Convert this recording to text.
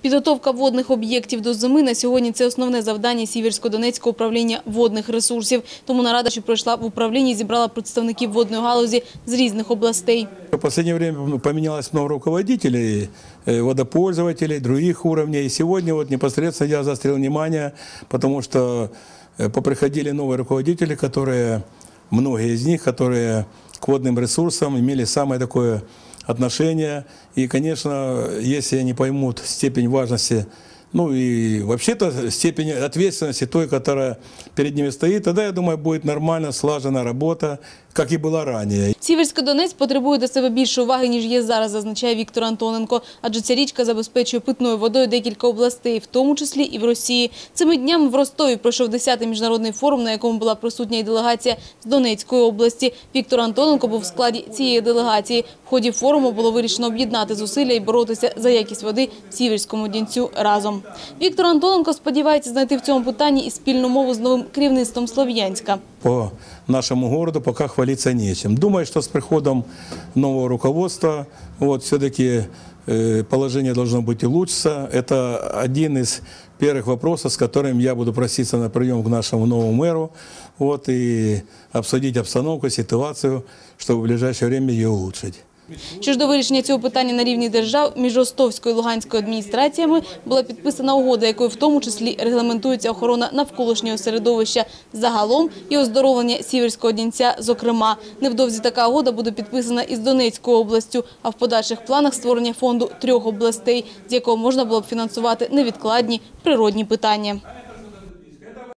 Підготовка водних об'єктів до зими на сьогодні – це основне завдання Сіверсько-Донецького управління водних ресурсів. Тому нарада, що пройшла в управлінні, зібрала представників водної галузі з різних областей. В последнее время ну, поменялось много руководителей, э, водопользователей, других уровней. И сегодня вот непосредственно я заострил внимание, потому что э, поприходили новые руководители, которые, многие из них, которые к водным ресурсам имели самое такое отношение. И, конечно, если они поймут степень важности ну и вообще-то степень ответственности той, которая перед ними стоит, тогда, я думаю, будет нормально слажена работа, как и была ранее. Сіверсько-Донець потребує до себе більше уваги, ніж є зараз, зазначає Віктор Антоненко. Адже ця річка забезпечує питною водою декілька областей, в тому числі і в Росії. Цими днями в Ростові пройшов 10-й міжнародний форум, на якому була присутня і делегація з Донецької області. Віктор Антоненко був в складі цієї делегації. В ході форуму було вирішено об'єднати зусилля і боротися за якість води в Сіверському Дінцю разом. Віктор Антоненко сподівається знайти в цьому питанні і спільну мову з новим керівництвом Слов'янська. По нашему городу пока хвалиться нечем. Думаю, что с приходом нового руководства вот, все-таки э, положение должно быть улучшиться. Это один из первых вопросов, с которым я буду проситься на прием к нашему новому мэру вот, и обсудить обстановку, ситуацию, чтобы в ближайшее время ее улучшить. Що ж до вирішення цього питання на рівні держав між Ростовською і Луганською адміністраціями була підписана угода, якою в тому числі регламентується охорона навколишнього середовища загалом і оздоровлення Сіверського Дінця зокрема. Невдовзі така угода буде підписана із Донецькою областю, а в подальших планах створення фонду трьох областей, з якого можна було б фінансувати невідкладні природні питання.